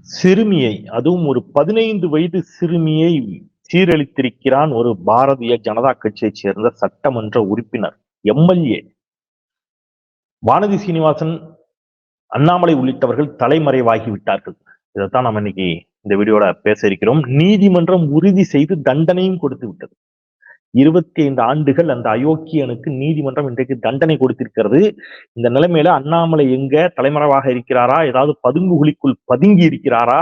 சிறுமியை அதுவும் ஒரு பதினைந்து வயது சிறுமியை சீரழித்திருக்கிறான் ஒரு பாரதிய ஜனதா கட்சியைச் சேர்ந்த சட்டமன்ற உறுப்பினர் எம்எல்ஏ. வானதி சீனிவாசன் அண்ணாமலை உள்ளிட்டவர்கள் தலைமறைவாகி விட்டார்கள் இதைத்தான் நம்ம இன்னைக்கு இந்த வீடியோட பேச இருக்கிறோம். நீதிமன்றம் உறுதி செய்து தண்டனையும் கொடுத்து விட்டது இருபத்தி ஐந்து ஆண்டுகள் அந்த அயோக்கியனுக்கு நீதிமன்றம் இன்றைக்கு தண்டனை கொடுத்திருக்கிறது. இந்த நிலைமையில அண்ணாமலை எங்க தலைமறைவாக இருக்கிறாரா? ஏதாவது பதுங்கு குழிக்குள் பதுங்கி இருக்கிறாரா?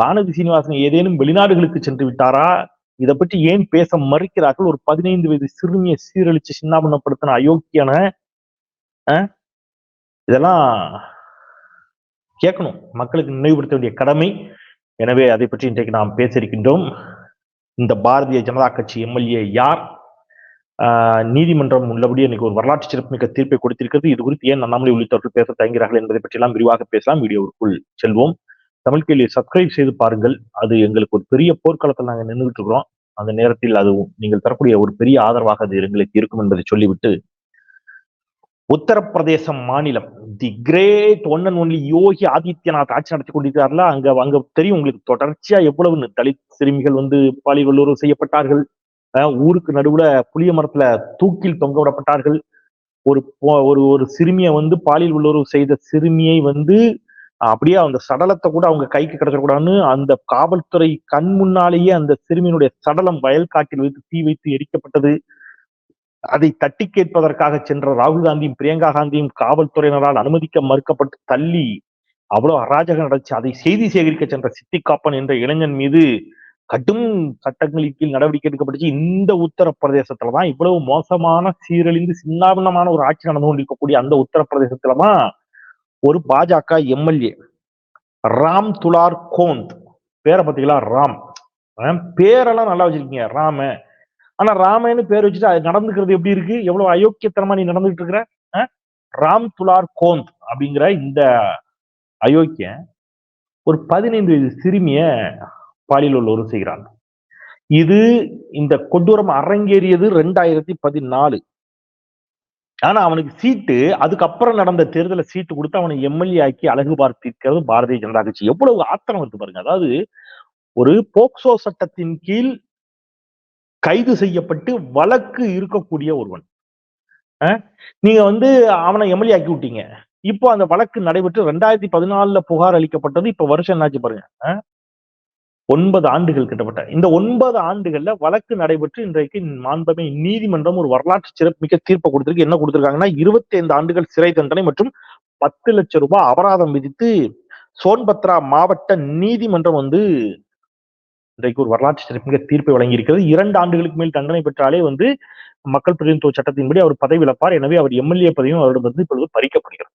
வானதி சீனிவாசன் ஏதேனும் வெளிநாடுகளுக்கு சென்று விட்டாரா? இதை பற்றி ஏன் பேச மறுக்கிறார்கள்? ஒரு பதினைந்து வயது சிறுமியை சீரழிச்சு சின்னாபனப்படுத்தின அயோக்கியன இதெல்லாம் கேட்கணும். மக்களுக்கு நினைவுபடுத்த வேண்டிய கடமை. எனவே அதை பற்றி இன்றைக்கு நாம் பேச இருக்கின்றோம் இந்த பாரதிய ஜனதா கட்சி எம்எல்ஏ யார்? நீதிமன்றம் உள்ளபடி எனக்கு ஒரு வரலாற்று சிறப்புமிக்க தீர்ப்பை கொடுத்திருக்கிறது. இது குறித்து ஏன் அண்ணாமலை உள்ளிட்டவர்கள் பேச தயங்குகிறார்கள் என்பதை பற்றியெல்லாம் விரிவாக பேசலாம். வீடியோவுக்குள் செல்வோம். தமிழ் கேள்வியை சப்ஸ்கிரைப் செய்து பாருங்கள். அது எங்களுக்கு ஒரு பெரிய போர்க்களத்தில் நாங்கள் நின்றுட்டு இருக்கிறோம். அந்த நேரத்தில் அது நீங்கள் தரக்கூடிய ஒரு பெரிய ஆதரவாக அது எங்களுக்கு இருக்கும் என்பதை சொல்லிவிட்டு உத்தரப்பிரதேசம் மாநிலம். The great one and only Yogi Adityanath ஆட்சி நடத்தி கொண்டிருக்கிறார்களா அங்க அங்க தெரியும் உங்களுக்கு தொடர்ச்சியா எவ்வளவு தலித் சிறுமிகள் வந்து பாலியல் வல்லுறவு செய்யப்பட்டார்கள் ஊருக்கு நடுவுல புளிய மரத்துல தூக்கில் தொங்க விடப்பட்டார்கள். ஒரு ஒரு ஒரு சிறுமியை வந்து பாலியல் வல்லுறவு செய்த சிறுமியை வந்து அப்படியே அந்த சடலத்தை கூட அவங்க கைக்கு கிடைச்சிடக்கூடாதுன்னு அந்த காவல்துறை கண் முன்னாலேயே அந்த சிறுமியினுடைய சடலம் வயல் காட்டில் வைத்து தீ வைத்து எரிக்கப்பட்டது. அதை தட்டி கேட்பதற்காக சென்ற ராகுல் காந்தியும் பிரியங்கா காந்தியும் காவல்துறையினரால் அனுமதிக்க மறுக்கப்பட்டு தள்ளி அவ்வளவு அராஜகம் நடந்துச்சு. அதை செய்தி சேகரிக்க சென்ற சித்திகாப்பன் என்ற இளைஞன் மீது கடும் சட்டங்களின் கீழ் நடவடிக்கை எடுக்கப்பட்டுச்சு. இந்த உத்தரப்பிரதேசத்துலதான் இவ்வளவு மோசமான சீரழிந்து சின்னாபின்னமான ஒரு ஆட்சி நடந்து கொண்டிருக்கக்கூடிய அந்த உத்தரப்பிரதேசத்துலதான் ஒரு பாஜக எம்எல்ஏ ராம் துலார் கோந்த். பேரை பார்த்தீங்களா? ராம். பேரெல்லாம் நல்லா வச்சிருக்கீங்க. ராம ஆனா ராமன்னு பேர் வச்சுட்டு அது நடந்துக்கிறது எப்படி இருக்கு? எவ்வளவு அயோக்கியத்தனமா நீ நடந்துகிட்டு இருக்கிற? ராம் துலார் கோந்த் அப்படிங்கிற இந்த அயோக்கியன் ஒரு பதினைந்து வயது சிறுமிய பாலியல் உள்ளவரும் செய்கிறாங்க இது இந்த கொடூரம் அரங்கேறியது ரெண்டாயிரத்தி பதினாலு. ஆனா அவனுக்கு சீட்டு அதுக்கப்புறம் நடந்த தேர்தல சீட்டு கொடுத்து அவனை எம்எல்ஏ ஆக்கி அழகு பார்த்திருக்கிறது பாரதிய ஜனதா கட்சி. எவ்வளவு ஆத்திரம் வந்து பாருங்க. அதாவது ஒரு போக்சோ சட்டத்தின் கீழ் கைது செய்யப்பட்டு வழக்கு இருக்கக்கூடிய ஒருவன். நீங்க வந்து அவனை எம்எல்ஏ ஆக்கி விட்டீங்க. இப்போ அந்த வழக்கு நடைபெற்று ரெண்டாயிரத்தி பதினாலுல புகார் அளிக்கப்பட்டது இப்ப வருஷம் என்னாச்சு பாருங்க. ஒன்பது ஆண்டுகள் கிட்டப்பட்ட இந்த ஒன்பது ஆண்டுகள்ல வழக்கு நடைபெற்று இன்றைக்கு மாண்பமை நீதிமன்றம் ஒரு வரலாற்று சிறப்புமிக்க தீர்ப்பை கொடுத்திருக்கு. என்ன கொடுத்திருக்காங்கன்னா இருபத்தி ஐந்து ஆண்டுகள் சிறை தண்டனை மற்றும் பத்து லட்சம் ரூபாய் அபராதம் விதித்து சோன்பத்ரா மாவட்ட நீதிமன்றம் வந்து இன்றைக்கு ஒரு வரலாற்று சிறப்புமிக்க தீர்ப்பை வழங்கியிருக்கிறது. இரண்டு ஆண்டுகளுக்கு மேல் தண்டனை பெற்றாலே வந்து மக்கள் பிரதிநிதித்துவ சட்டத்தின்படி அவர் பதவி இழப்பார். எனவே அவர் எம்எல்ஏ பதவியும் அவரிடம் வந்து இப்பொழுது பறிக்கப்படுகிறது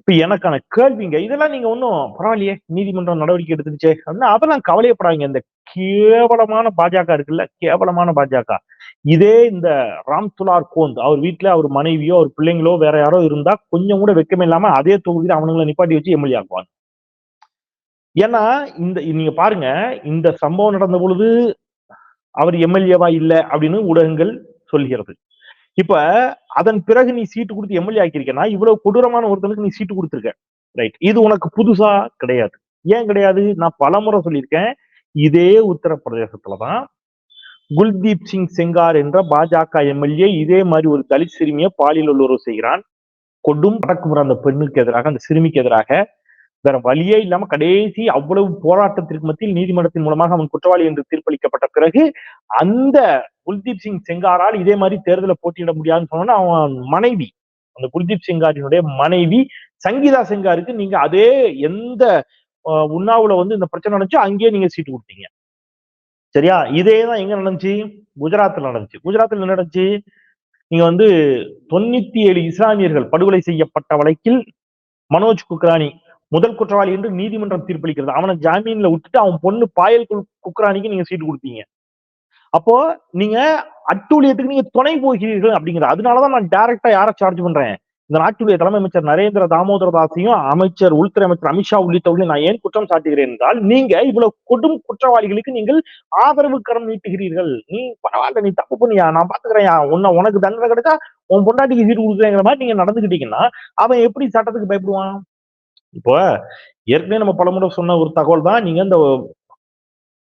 இப்ப எனக்கான கேள்விங்க இதெல்லாம் நீங்க ஒன்றும் பரவாயில்லையே நீதிமன்றம் நடவடிக்கை எடுத்துருச்சு அப்படின்னா அதெல்லாம் கவலையப்படாங்க இந்த கேவலமான பாஜக இருக்குல்ல கேவலமான பாஜக. இதே இந்த ராம் துலார் கோந்த் அவர் வீட்டுல அவர் மனைவியோ அவர் பிள்ளைங்களோ வேற யாரோ இருந்தா கொஞ்சம் கூட வெக்கமே இல்லாம அதே தொகுதியில் அவனுங்களை நிப்பாட்டி வச்சு எம்எல்ஏ ஆக்குவாங்க. ஏன்னா இந்த நீங்க பாருங்க இந்த சம்பவம் நடந்த பொழுது அவர் எம்எல்ஏவா இல்லை அப்படின்னு ஊடகங்கள் சொல்கிறது. இப்ப அதன் பிறகு நீ சீட்டு கொடுத்து எம்எல்ஏ ஆக்கியிருக்கேன்னா இவ்வளவு கொடூரமான ஒருத்தனுக்கு நீ சீட்டு கொடுத்துருக்க. ரைட் இது உனக்கு புதுசா கிடையாது. ஏன் கிடையாது? நான் பலமுறை சொல்லியிருக்கேன். இதே உத்தரப்பிரதேசத்துலதான் குல்தீப் சிங் செங்கார் என்ற பாஜக எம்எல்ஏ இதே மாதிரி ஒரு தலித் சிறுமியை பாலியல் உள்ளுறவு செய்கிறான். கொடும் அடக்குமுறை அந்த பெண்ணுக்கு எதிராக அந்த சிறுமிக்கு எதிராக வேற வழியே இல்லாம கடைசி அவ்வளவு போராட்டத்திற்கு மத்தியில் நீதிமன்றத்தின் மூலமாக அவன் குற்றவாளி என்று தீர்ப்பளிக்கப்பட்ட பிறகு அந்த குல்தீப் சிங் செங்காரால் இதே மாதிரி தேர்தலை போட்டியிட முடியாதுன்னு சொன்னா அவன் மனைவி. அந்த குல்தீப் செங்காரினுடைய மனைவி சங்கீதா செங்காருக்கு நீங்க அதே எந்த உண்ணாவுல வந்து இந்த பிரச்சனை நடந்துச்சோ அங்கேயே நீங்க சீட்டு கொடுத்தீங்க. சரியா? இதே தான் எங்க நடந்துச்சு? குஜராத்தில் நடந்துச்சு. குஜராத்தில் என்ன நடந்துச்சு? நீங்க வந்து தொண்ணூத்தி ஏழு இஸ்லாமியர்கள் படுகொலை செய்யப்பட்ட வழக்கில் மனோஜ் குக்ரானி முதல் குற்றவாளி என்று நீதிமன்றம் தீர்ப்பளிக்கிறது. அவனை ஜாமீன்ல விட்டுட்டு அவன் பொண்ணு பாயல் குக்ரானிக்கு நீங்க சீட்டு கொடுத்தீங்க. அப்போ நீங்க அட்டூழியத்துக்கு நீங்க துணை போகிறீர்கள் அப்படிங்கிறது அதனாலதான் நான் டைரக்டா யாரை சார்ஜ் பண்றேன்? இந்த நாட்டுடைய தலைமை அமைச்சர் நரேந்திர தாமோதர தாஸையும் அமைச்சர் உள்துறை அமைச்சர் அமித்ஷா உள்ளிட்டவர்களையும் நான் ஏன் குற்றம் சாட்டுகிறேன் என்றால் நீங்க இவ்வளவு கொடும் குற்றவாளிகளுக்கு நீங்கள் ஆதரவு கரம் நீட்டுகிறீர்கள். நீ பரவாயில்ல நீ தப்பு பண்ணியா நான் பாத்துக்கிறேன் உன்ன உனக்கு தண்டனை கிடைச்சா உன் பொண்டாட்டிக்கு சீட்டு கொடுக்குறேங்கிற மாதிரி நீங்க நடந்துக்கிட்டீங்கன்னா அவன் எப்படி சட்டத்துக்கு பயப்படுவான்? இப்போ ஏற்கனவே நம்ம பலமுறை சொன்ன ஒரு தகவல் தான் நீங்க இந்த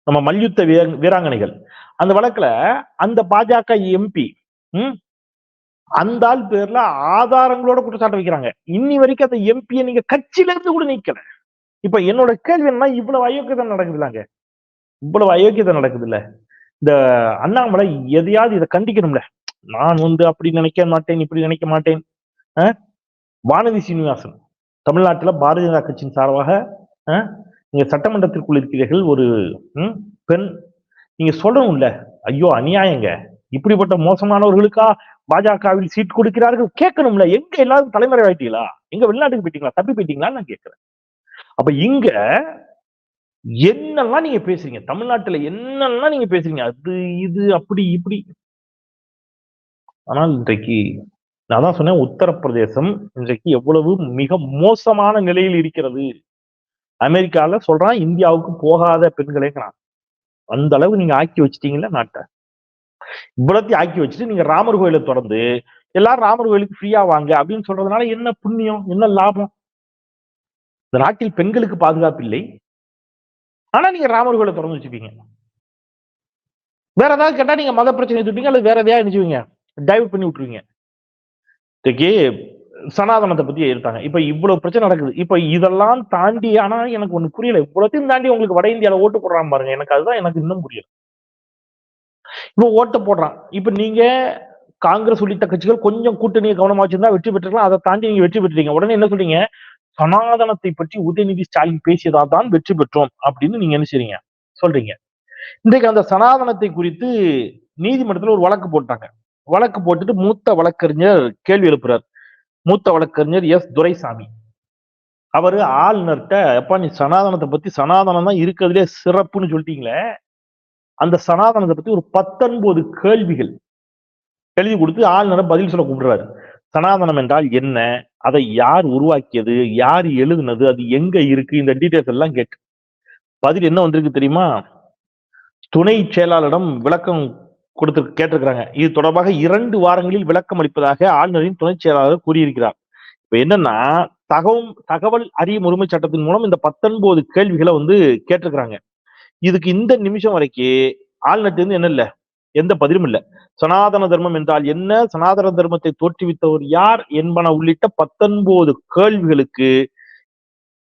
நம்ம மல்யுத்த வீராங்கனைகள். அந்த வழக்குல அந்த பாஜக எம்பி அந்த ஆள் பேர்ல ஆதாரங்களோட குற்றச்சாட்டு வைக்கிறாங்க. இன்னி வரைக்கும் அந்த எம்பியை நீங்க கட்சியில இருந்து கூட நீக்கல. இப்ப என்னோட கேள்வி என்ன இவ்வளவு அயோக்கியதை நடக்குதுலாங்க இவ்வளவு அயோக்கியதை நடக்குது இல்ல இந்த அண்ணாமலை எதையாவது இதை கண்டிக்கணும்ல? நான் வந்து அப்படி நினைக்க மாட்டேன் இப்படி நினைக்க மாட்டேன். வானதி சீனிவாசன். தமிழ்நாட்டில் பாரதிய ஜனதா கட்சியின் சார்பாக அஹ், நீங்க சட்டமன்றத்திற்குள் இருக்கிறீர்கள் ஒரு ம், பெண் நீங்க சொல்லணும்ல ஐயோ அநியாயங்க. இப்படிப்பட்ட மோசமானவர்களுக்கா பாஜகவில் சீட் கொடுக்கிறார்கள்? கேட்கணும்ல எங்க எல்லாரும் தலைமுறை ஆயிட்டீங்களா எங்க வெளிநாட்டுக்கு போயிட்டீங்களா? தப்பி போயிட்டீங்களான்னு நான் கேட்கிறேன். அப்ப இங்க என்னெல்லாம் நீங்க பேசுறீங்க? தமிழ்நாட்டுல என்னெல்லாம் நீங்க பேசுறீங்க? அது இது அப்படி இப்படி. ஆனால் இன்றைக்கு நான் தான் சொன்னேன் உத்தரப்பிரதேசம் இன்றைக்கு எவ்வளவு மிக மோசமான நிலையில் இருக்கிறது. அமெரிக்கால சொல்றான் இந்தியாவுக்கு போகாத பெண்களேங்கிறான். அந்த அளவு நீங்க ஆக்கி வச்சிட்டீங்களா நாட்டை. இவ்வளத்தையும் ஆக்கி வச்சுட்டு நீங்க ராமர் கோயிலை திறந்து எல்லாரும் ராமர் கோயிலுக்கு ஃப்ரீயா வாங்க அப்படின்னு சொல்றதுனால என்ன புண்ணியம் என்ன லாபம்? இந்த நாட்டில் பெண்களுக்கு பாதுகாப்பு இல்லை. ஆனா நீங்க ராமர் கோயிலை திறந்து வச்சுப்பீங்க. வேற ஏதாவது கேட்டா நீங்க மத பிரச்சனை தூப்பீங்க அல்லது வேற எதையா நினைச்சுவீங்க டைவர்ட் பண்ணி விட்டுருவீங்க. இன்றைக்கு சனாதனத்தை பத்தி எடுத்தாங்க இப்ப இவ்வளவு பிரச்சனை நடக்குது. இப்ப இதெல்லாம் தாண்டி ஆனா எனக்கு ஒண்ணு புரியல. இவ்வளோத்தையும் தாண்டி உங்களுக்கு வட இந்தியால ஓட்டு போடுறான் பாருங்க. எனக்கு அதுதான் எனக்கு இன்னும் புரியல. இப்ப ஓட்டு போடுறான். இப்ப நீங்க காங்கிரஸ் உள்ளிட்ட கட்சிகள் கொஞ்சம் கூட்டணியை கவனமா வச்சிருந்தா வெற்றி பெற்றுக்கலாம் அதை தாண்டி நீங்க வெற்றி பெற்றீங்க உடனே என்ன சொல்றீங்க? சனாதனத்தை பற்றி உதயநிதி ஸ்டாலின் பேசியதா தான் வெற்றி பெற்றோம் அப்படின்னு நீங்க என்ன செய்றீங்க? சொல்றீங்க. இன்றைக்கு அந்த சனாதனத்தை குறித்து நீதிமன்றத்துல ஒரு வழக்கு போட்டாங்க. வழக்கு போட்டுட்டு மூத்த வழக்கறிஞர் கேள்வி எழுப்புறார். மூத்த வழக்கறிஞர் எஸ். துரைசாமி. அவரு ஆளுநர்கிட்ட எப்பா நீ சனாதனத்தை பத்தி சனாதனம் தான் இருக்கிறதுலே சிறப்புன்னு சொல்லிட்டீங்களே? அந்த சனாதனத்தை பத்தி ஒரு பத்தொன்பது கேள்விகள் எழுதி கொடுத்து ஆளுநரை பதில் சொல்ல கூப்பிடுறாரு. சனாதனம் என்றால் என்ன? அதை யார் உருவாக்கியது? யார் எழுதுனது? அது எங்க இருக்கு? இந்த டீடைல்ஸ் எல்லாம் கேட்டு. பதில் என்ன வந்திருக்கு தெரியுமா? துணை செயலாளரிடம் விளக்கம் கொடுத்து கேட்டிருக்கிறாங்க. இது தொடர்பாக இரண்டு வாரங்களில் விளக்கம் அளிப்பதாக ஆளுநரின் துணை செயலாளர் கூறியிருக்கிறார். இப்ப என்னன்னா தகவல் தகவல் அறியும் உரிமை சட்டத்தின் மூலம் இந்த பத்தொன்பது கேள்விகளை வந்து கேட்டிருக்கிறாங்க. இதுக்கு இந்த நிமிஷம் வரைக்கும் ஆளுநர் இருந்து என்ன இல்ல? எந்த பதிலும் இல்ல. சனாதன தர்மம் என்றால் என்ன? சனாதன தர்மத்தை தோற்றுவித்தவர் யார் என்பன உள்ளிட்ட பத்தொன்பது கேள்விகளுக்கு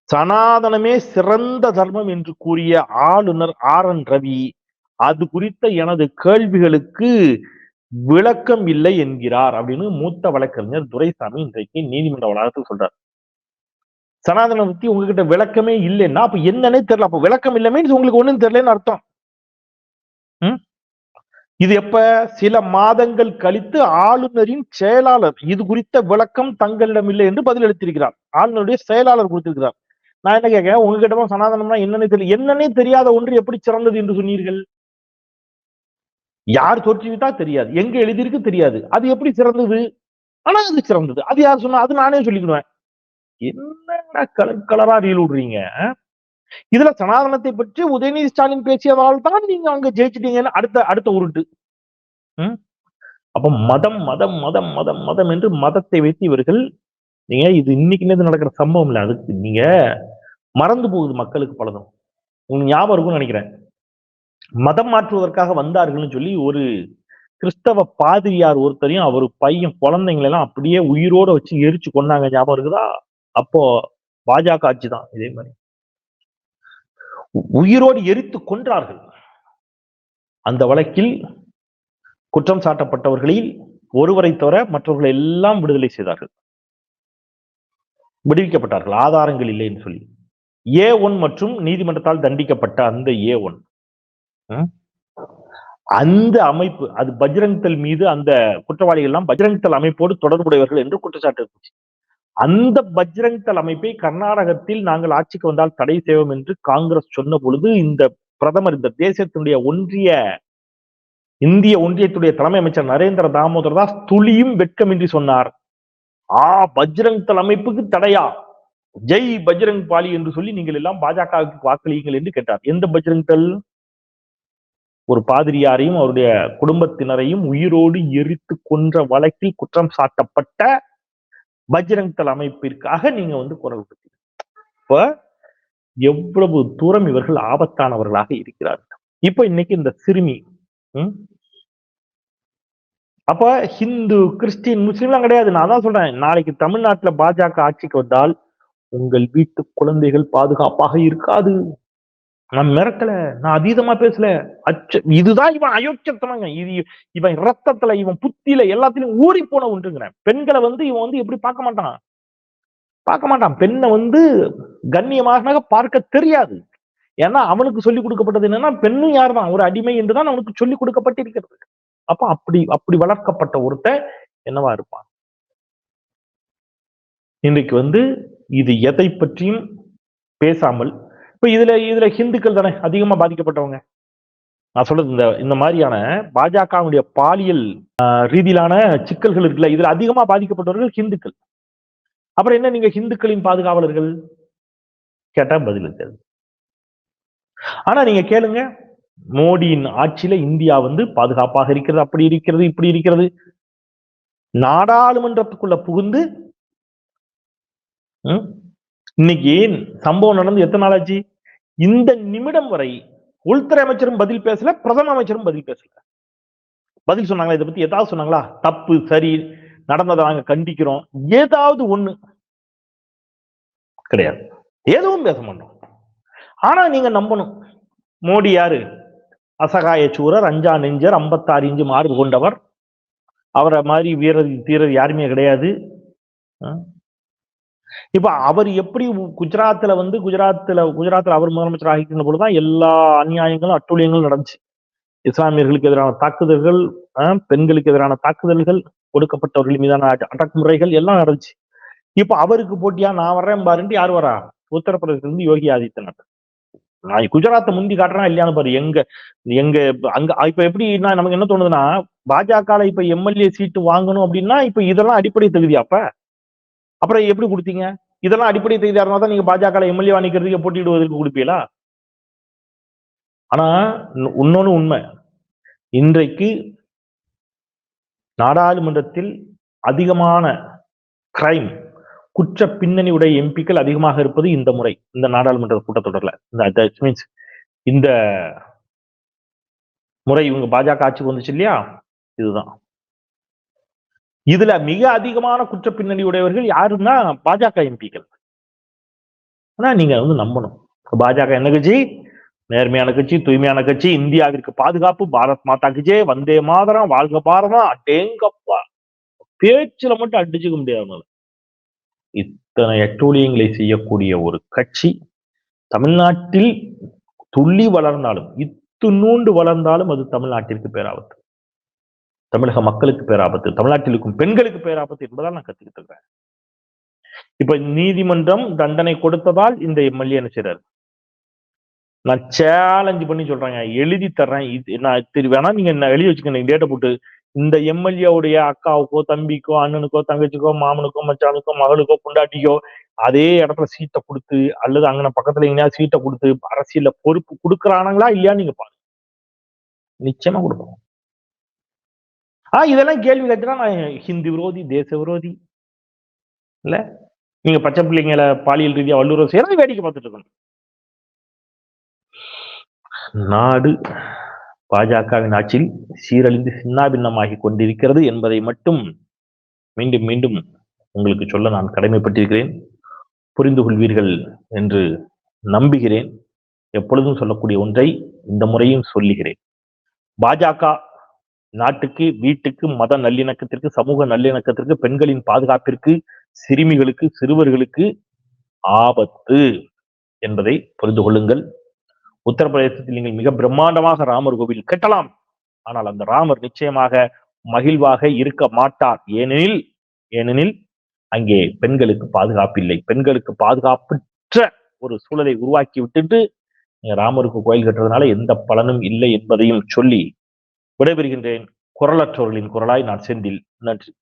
சனாதனமே சிறந்த தர்மம் என்று கூறிய ஆளுநர் ஆர் என் ரவி அது குறித்த எனது கேள்விகளுக்கு விளக்கம் இல்லை என்கிறார் அப்படின்னு மூத்த வழக்கறிஞர் துரைசாமி இன்றைக்கு நீதிமன்ற வளாகத்தில் சொல்றார். சனாதனம் பத்தி உங்ககிட்ட விளக்கமே இல்லைன்னா அப்ப என்னன்னே தெரியல. அப்ப விளக்கம் இல்லமே உங்களுக்கு ஒண்ணும் தெரியலன்னு அர்த்தம். ம்? இது எப்ப? சில மாதங்கள் கழித்து ஆளுநரின் செயலாளர் இது குறித்த விளக்கம் தங்களிடம் இல்லை என்று பதில் அளித்திருக்கிறார். ஆளுநருடைய செயலாளர் கொடுத்திருக்கிறார். நான் என்ன கேட்கிறேன்? உங்ககிட்ட சனாதனம்னா என்னன்னே தெரியல. என்னன்னே தெரியாத ஒன்று எப்படி சிறந்தது என்று சொன்னீர்கள்? யார் தோற்றுவித்தா தெரியாது. எங்க எழுதியிருக்கு தெரியாது. அது எப்படி சிறந்தது? ஆனா அது சிறந்தது. அது யார் சொன்னா அது நானே சொல்லிக்கிடுவேன். என்ன கலர் கலரா ரீல் விடுறீங்க? இதுல சனாதனத்தை பற்றி உதயநிதி ஸ்டாலின் பேசியதால் தான் நீங்க அங்க ஜெயிச்சிட்டீங்கன்னு அடுத்த அடுத்த உருட்டு. அப்ப மதம் மதம் மதம் மதம் மதம் என்று மதத்தை வைத்து இவர்கள் நீங்க இது இன்னைக்கு நேத்து நடக்கிற சம்பவம் இல்ல. அதுக்கு நீங்க மறந்து போகுது மக்களுக்கு பலதும். உங்களுக்கு ஞாபகம் இருக்கும்னு நினைக்கிறேன். மதம் மாற்றுவதற்காக வந்தார்கள்னு சொல்லி ஒரு கிறிஸ்தவ பாதிரியார் ஒருத்தரையும் அவர் பையன் குழந்தைங்களெல்லாம் அப்படியே உயிரோட வச்சு எரிச்சு கொண்டாங்க ஞாபகம் இருக்குதா? அப்போ பாஜக ஆட்சி தான் இதே மாதிரி. உயிரோடு எரித்து கொன்றார்கள். அந்த வழக்கில் குற்றம் சாட்டப்பட்டவர்களில் ஒருவரை தவிர மற்றவர்களை எல்லாம் விடுதலை செய்தார்கள். விடுவிக்கப்பட்டார்கள். ஆதாரங்கள் இல்லைன்னு சொல்லி. ஏ ஒன் மற்றும் நீதிமன்றத்தால் தண்டிக்கப்பட்ட அந்த ஏ ஒன். அந்த அமைப்பு அது பஜ்ரங் மீது அந்த குற்றவாளிகள் எல்லாம் பஜ்ரங் அமைப்போடு தொடர்புடையவர்கள் என்று குற்றச்சாட்டு இருந்துச்சு. அந்த பஜ்ரங் அமைப்பை கர்நாடகத்தில் நாங்கள் ஆட்சிக்கு வந்தால் தடை செய்வோம் என்று காங்கிரஸ் சொன்ன பொழுது இந்த பிரதமர் இந்த தேசத்தினுடைய ஒன்றிய இந்திய ஒன்றியத்துடைய தலைமை அமைச்சர் நரேந்திர தாமோதர் தாஸ் துளியும் வெட்கமின்றி சொன்னார். ஆ பஜ்ரங் அமைப்புக்கு தடையா? ஜெய் பஜ்ரங் பாலி என்று சொல்லி நீங்கள் எல்லாம் பாஜகவுக்கு வாக்களியுங்கள் என்று கேட்டார். எந்த பஜ்ரங் ஒரு பாதிரியாரையும் அவருடைய குடும்பத்தினரையும் உயிரோடு எரித்து கொன்ற வழக்கில் குற்றம் சாட்டப்பட்ட பஜ்ரங் தல் அமைப்பிற்காக நீங்க வந்து குரல் கொடுத்தீங்க. இப்ப எவ்வளவு தூரம் இவர்கள் ஆபத்தானவர்களாக இருக்கிறார்கள். இப்ப இன்னைக்கு இந்த சிறுமி உம் அப்ப ஹிந்து கிறிஸ்டின் முஸ்லீம்லாம் கிடையாது. நான் தான் சொல்றேன். நாளைக்கு தமிழ்நாட்டுல பாஜக ஆட்சிக்கு வந்தால் உங்கள் வீட்டு குழந்தைகள் பாதுகாப்பாக இருக்காது. நான் மிரட்டல. நான் அதீதமா பேசல. அச்ச இதுதான் இவன் அயோக்கியத்தனங்க. இது இவன் ரத்தத்துல இவன் புத்தியில எல்லாத்திலும் ஊறி போன ஒன்றுங்கிறேன் பெண்களை வந்து இவன் வந்து எப்படி பார்க்க மாட்டான்? பார்க்க மாட்டான். பெண்ணை வந்து கண்ணியமாக பார்க்க தெரியாது. ஏன்னா அவனுக்கு சொல்லிக் கொடுக்கப்பட்டது என்னன்னா பெண்ணும் யார்தான்? ஒரு அடிமை என்றுதான் அவனுக்கு சொல்லிக் கொடுக்கப்பட்டிருக்கிறது. அப்ப அப்படி அப்படி வளர்க்கப்பட்ட ஒருத்தன் என்னவா இருப்பான்? இன்றைக்கு வந்து இது எதை பற்றியும் பேசாமல் இப்ப இதுல இதுல ஹிந்துக்கள் தானே அதிகமா பாதிக்கப்பட்டவங்க? நான் சொல்றது இந்த இந்த மாதிரியான பாஜகவுடைய பாலியல் ஆஹ், ரீதியிலான சிக்கல்கள் இருக்குல்ல இதுல அதிகமா பாதிக்கப்பட்டவர்கள் ஹிந்துக்கள். அப்புறம் என்ன நீங்க ஹிந்துக்களின் பாதுகாவலர்கள்? கேட்டா பதில் இருக்காது. ஆனா நீங்க கேளுங்க மோடியின் ஆட்சியில இந்தியா வந்து பாதுகாப்பாக இருக்கிறது அப்படி இருக்கிறது இப்படி இருக்கிறது. நாடாளுமன்றத்துக்குள்ள புகுந்து இன்னைக்கு சம்பவம் நடந்து எத்தனை நாள் ஆச்சு இந்த நிமிடம் வரை உள்துறை அமைச்சரும் பதில் பேசல பிரதம அமைச்சரும் பதில் பேசல. பதில் சொன்னாங்களா? இதை பத்தி ஏதாவது சொன்னாங்களா? தப்பு சரி நடந்ததை நாங்க கண்டிக்கிறோம். ஏதாவது ஒண்ணு கிடையாது. எதுவும் பேச மாட்டோம். ஆனா நீங்க நம்பணும். மோடி யாரு? அசகாய சூரர் அஞ்சா நெஞ்சர் ஐம்பத்தாறு இஞ்சு மார்பு கொண்டவர். அவரை மாதிரி வீரர் தீரர் யாருமே கிடையாது. இப்ப அவர் எப்படி குஜராத்ல வந்து குஜராத்ல குஜராத்ல அவர் முதலமைச்சர் ஆகிக்கிற பொழுதுதான் எல்லா அநியாயங்களும் அட்டூழியங்களும் நடந்துச்சு. இஸ்லாமியர்களுக்கு எதிரான தாக்குதல்கள் பெண்களுக்கு எதிரான தாக்குதல்கள் கொடுக்கப்பட்டவர்கள் மீதான அட- அடக்குமுறைகள் எல்லாம் நடந்துச்சு. இப்ப அவருக்கு போட்டியா? நான் வர்றேன் பாருன்ட்டு யார் வரா? உத்தரப்பிரதேசத்துல இருந்து யோகி ஆதித்யநாத். நான் குஜராத்தை முந்தி காட்டுறா இல்லையான்னு பாரு. எங்க எங்க அங்க இப்ப எப்படின்னா நமக்கு என்ன தோணுதுன்னா பாஜக இப்ப எம்எல்ஏ சீட்டு வாங்கணும் அப்படின்னா இப்ப இதெல்லாம் அடிப்படை தகுதி அப்ப? அப்புறம் எப்படி கொடுத்தீங்க? இதெல்லாம் அடிப்படை தகுதியா இருந்தா தான் நீங்க பாஜக எம்எல்ஏ வாணிக்கிறதுக்கு போட்டியிடுவதற்கு கொடுப்பீங்களா? ஆனா இன்னொன்னு உண்மை. இன்றைக்கு நாடாளுமன்றத்தில் அதிகமான கிரைம் குற்ற பின்னணி உடைய எம்பிக்கள் அதிகமாக இருப்பது இந்த முறை இந்த நாடாளுமன்ற கூட்டத்தொடரில். இந்த மீன்ஸ் இந்த முறை இவங்க பாஜக ஆட்சிக்கு வந்துச்சு இல்லையா? இதுதான். இதுல மிக அதிகமான குற்ற பின்னணி உடையவர்கள் யாருன்னா பாஜக எம்பிக்கள். ஆனா நீங்க வந்து நம்பணும். பாஜக என்ன கட்சி? நேர்மையான கட்சி தூய்மையான கட்சி இந்தியாவிற்கு பாதுகாப்பு பாரத் மாதா கட்சி வந்தே மாதரம் வாழ்க பாரதம் அடேங்கப்பா. பேச்சுல மட்டும் அடிச்சுக்க முடியாது இத்தனை அட்டூழியங்களை செய்யக்கூடிய ஒரு கட்சி தமிழ்நாட்டில் துள்ளி வளர்ந்தாலும் இத்து நூண்டு வளர்ந்தாலும் அது தமிழ்நாட்டிற்கு பேராபத்து. தமிழக மக்களுக்கு பேராபத்து தமிழ்நாட்டில் இருக்கும் பெண்களுக்கு பேராபத்து என்பதால் நான் கத்துக்கிட்டு இருக்கிறேன். இப்ப நீதிமன்றம் தண்டனை கொடுத்ததால் இந்த எம்எல்ஏ என்ன நான் சேலஞ்சு பண்ணி சொல்றேங்க எழுதி தர்றேன். இது நான் திரு வேணா நீங்க என்ன எழுதி வச்சுக்கணும் டேட்டை போட்டு. இந்த எம்எல்ஏவுடைய அக்காவுக்கோ தம்பிக்கோ அண்ணனுக்கோ தங்கச்சிக்கோ மாமனுக்கோ மச்சானுக்கோ மகளுக்கோ பொண்டாட்டிக்கோ அதே இடத்துல சீட்டை கொடுத்து அல்லது அங்கன பக்கத்துல எங்கேயாவது சீட்டை கொடுத்து அரசியல பொறுப்பு கொடுக்குறானுங்களா இல்லையா நீங்க பாருங்க. நிச்சயமா கொடுப்போம் ஆஹ் இதெல்லாம் கேள்வி கேட்டுனா நான் ஹிந்தி விரோதி தேச விரோதி. இல்ல? நீங்க பச்சை பிள்ளைங்களை பாலியல் ரீதியா வல்லுறவு செய்யறது வேடிக்கை பார்த்துட்டு இருக்கணும். நாடு பாஜகவின் ஆட்சியில் சீரழிந்து சின்னாபின்னமாகி கொண்டிருக்கிறது என்பதை மட்டும் மீண்டும் மீண்டும் உங்களுக்கு சொல்ல நான் கடமைப்பட்டிருக்கிறேன். புரிந்து கொள்வீர்கள் என்று நம்புகிறேன். எப்பொழுதும் சொல்லக்கூடிய ஒன்றை இந்த முறையும் சொல்லுகிறேன். பாஜக நாட்டுக்கு வீட்டுக்கு மத நல்லிணக்கத்திற்கு சமூக நல்லிணக்கத்திற்கு பெண்களின் பாதுகாப்பிற்கு சிறுமிகளுக்கு சிறுவர்களுக்கு ஆபத்து என்பதை புரிந்து கொள்ளுங்கள். உத்தரப்பிரதேசத்தில் நீங்கள் மிக பிரம்மாண்டமாக ராமர் கோவில் கட்டலாம். ஆனால் அந்த ராமர் நிச்சயமாக மகிழ்வாக இருக்க மாட்டார். ஏனெனில் ஏனெனில் அங்கே பெண்களுக்கு பாதுகாப்பு இல்லை. பெண்களுக்கு பாதுகாப்பற்ற ஒரு சூழலை உருவாக்கி விட்டுட்டு ராமருக்கு கோயில் கட்டுறதுனால எந்த பலனும் இல்லை என்பதையும் சொல்லி விடைபெறுகின்றேன். குரலற்றவர்களின் குரலாய் நான் செந்தில். நன்றி.